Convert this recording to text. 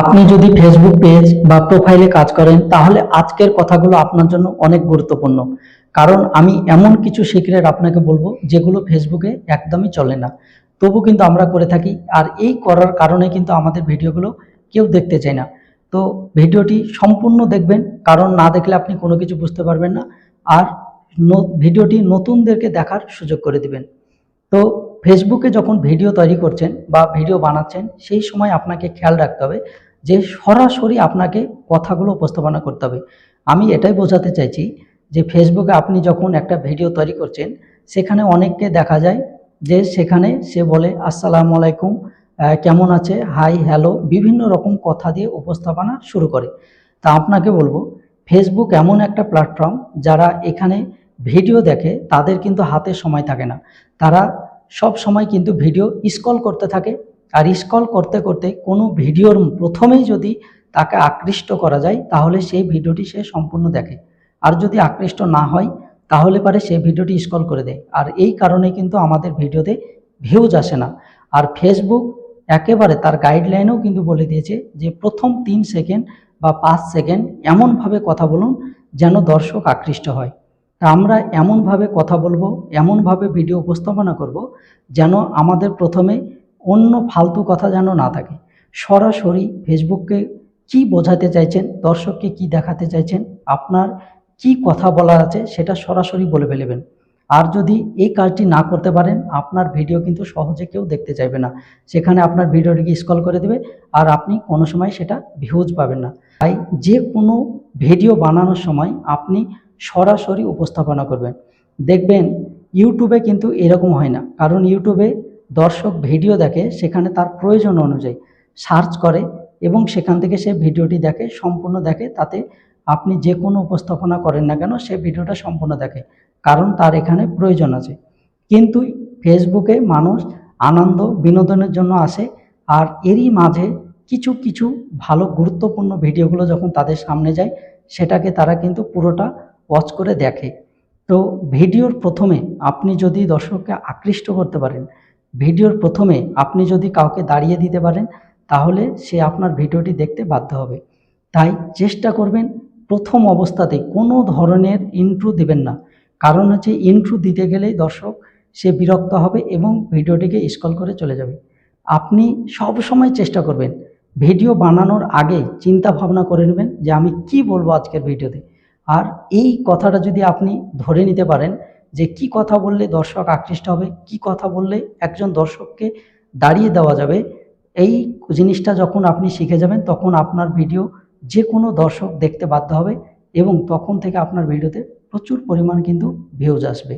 আপনি যদি Facebook page বা প্রোফাইলে কাজ করেন, তাহলে আজকের কথাগুলো আপনার জন্য অনেক গুরুত্বপূর্ণ। কারণ আমি এমন কিছু সিক্রেট আপনাকে বলব, যেগুলো ফেসবুকে একদমই চলে না। তবু কিন্তু আমরা করে থাকি, আর এই করার কারণে কিন্তু আমাদের ভিডিওগুলো কেউ দেখতে চায় না। তো ভিডিওটি সম্পূর্ণ দেখবেন, কারণ না দেখলে আপনি কোনো কিছু বুঝতে পারবেন না। আর ভিডিওটি নতুনদেরকে দেখার সুযোগ করে দিবেন। তো ফেসবুকে যখন ভিডিও তৈরি করছেন বা ভিডিও বানাচ্ছেন, সেই সময় আপনাকে খেয়াল রাখতে হবে যে সরাসরি আপনাকে কথাগুলো উপস্থাপনা করতে হবে। আমি এটাই বোঝাতে চাইছি যে ফেসবুকে আপনি যখন একটা ভিডিও তৈরি করছেন, সেখানে অনেককে দেখা যায় যে সেখানে সে বলে, আসসালামু আলাইকুম কেমন আছে? হাই হ্যালো বিভিন্ন রকম কথা দিয়ে উপস্থাপনা শুরু করে। তা আপনাকে বলব ফেসবুক এমন একটা প্ল্যাটফর্ম যারা এখানে ভিডিও দেখে তাদের কিন্তু হাতে সময় থাকে না। তারা সব সময় কিন্তু ভিডিও স্ক্রল করতে থাকে আর স্ক্রল করতে করতে কোনো ভিডিওর প্রথমেই যদি তাকে আকৃষ্ট করা যায়, তাহলে সেই ভিডিওটি সে সম্পূর্ণ দেখে। আর যদি আকৃষ্ট না হয়, তাহলে পারে সেই ভিডিওটি স্ক্রল করে দেয়। আর এই কারণে কিন্তু আমাদের ভিডিওতে ভিউজ আসে না। আর ফেসবুক একেবারে তার গাইডলাইনেও কিন্তু বলে দিয়েছে যে প্রথম তিন সেকেন্ড বা পাঁচ সেকেন্ড এমনভাবে কথা বলুন যেন দর্শক আকৃষ্ট হয়। আমরা এমনভাবে কথা বলব, এমনভাবে ভিডিও উপস্থাপনা করব যেন আমাদের প্রথমে অন্য ফালতু কথা যেন না থাকে। সরাসরি ফেসবুককে কি বোঝাতে চাইছেন, দর্শককে কি দেখাতে চাইছেন, আপনার কি কথা বলার আছে সেটা সরাসরি বলে ফেলবেন। আর যদি এই কাজটি না করতে পারেন, আপনার ভিডিও কিন্তু সহজে কেউ দেখতে চাইবে না। সেখানে আপনার ভিডিওটিকে স্কল করে দেবে আর আপনি কোনো সময় সেটা ভিউজ পাবেন না। তাই যে কোনো ভিডিও বানানোর সময় আপনি সরাসরি উপস্থাপনা করবেন। দেখবেন ইউটিউবে কিন্তু এরকম হয় না। কারণ ইউটিউবে দর্শক ভিডিও দেখে, সেখানে তার প্রয়োজন অনুযায়ী সার্চ করে এবং সেখান থেকে সে ভিডিওটি দেখে, সম্পূর্ণ দেখে, তাতে আপনি যে কোনো উপস্থাপনা করেন না কেন, সে ভিডিওটা সম্পূর্ণ দেখে। কারণ তার এখানে প্রয়োজন আছে। কিন্তু ফেসবুকে মানুষ আনন্দ, বিনোদনের জন্য আসে আর এরই মাঝে কিছু কিছু ভালো গুরুত্বপূর্ণ ভিডিওগুলো যখন তাদের সামনে যায়, সেটাকে তারা কিন্তু পুরোটা ওয়াচ করে দেখে। তো ভিডিওর প্রথমে আপনি যদি দর্শককে আকৃষ্ট করতে পারেন, ভিডিওর প্রথমে আপনি যদি কাউকে দাঁড়িয়ে দিতে পারেন, তাহলে সে আপনার ভিডিওটি দেখতে বাধ্য হবে। তাই চেষ্টা করবেন প্রথম অবস্থাতে কোনো ধরনের ইন্ট্রো দিবেন না। কারণ হচ্ছে ইন্ট্রো দিতে গেলেই দর্শক সে বিরক্ত হবে এবং ভিডিওটিকে স্কল করে চলে যাবে। আপনি সব সময় চেষ্টা করবেন, ভিডিও বানানোর আগে চিন্তা ভাবনা করে নেবেন যে আমি কি বলব আজকের ভিডিওতে। আর এই কথাটা যদি আপনি ধরে নিতে পারেন যে কি কথা বললে দর্শক আকৃষ্ট হবে, কি কথা বললে একজন দর্শককে দাঁড়িয়ে দেওয়া যাবে, এই জিনিসটা যখন আপনি শিখে যাবেন তখন আপনার ভিডিও যে কোনো দর্শক দেখতে বাধ্য হবে এবং তখন থেকে আপনার ভিডিওতে প্রচুর পরিমাণ কিন্তু ভিউজ আসবে।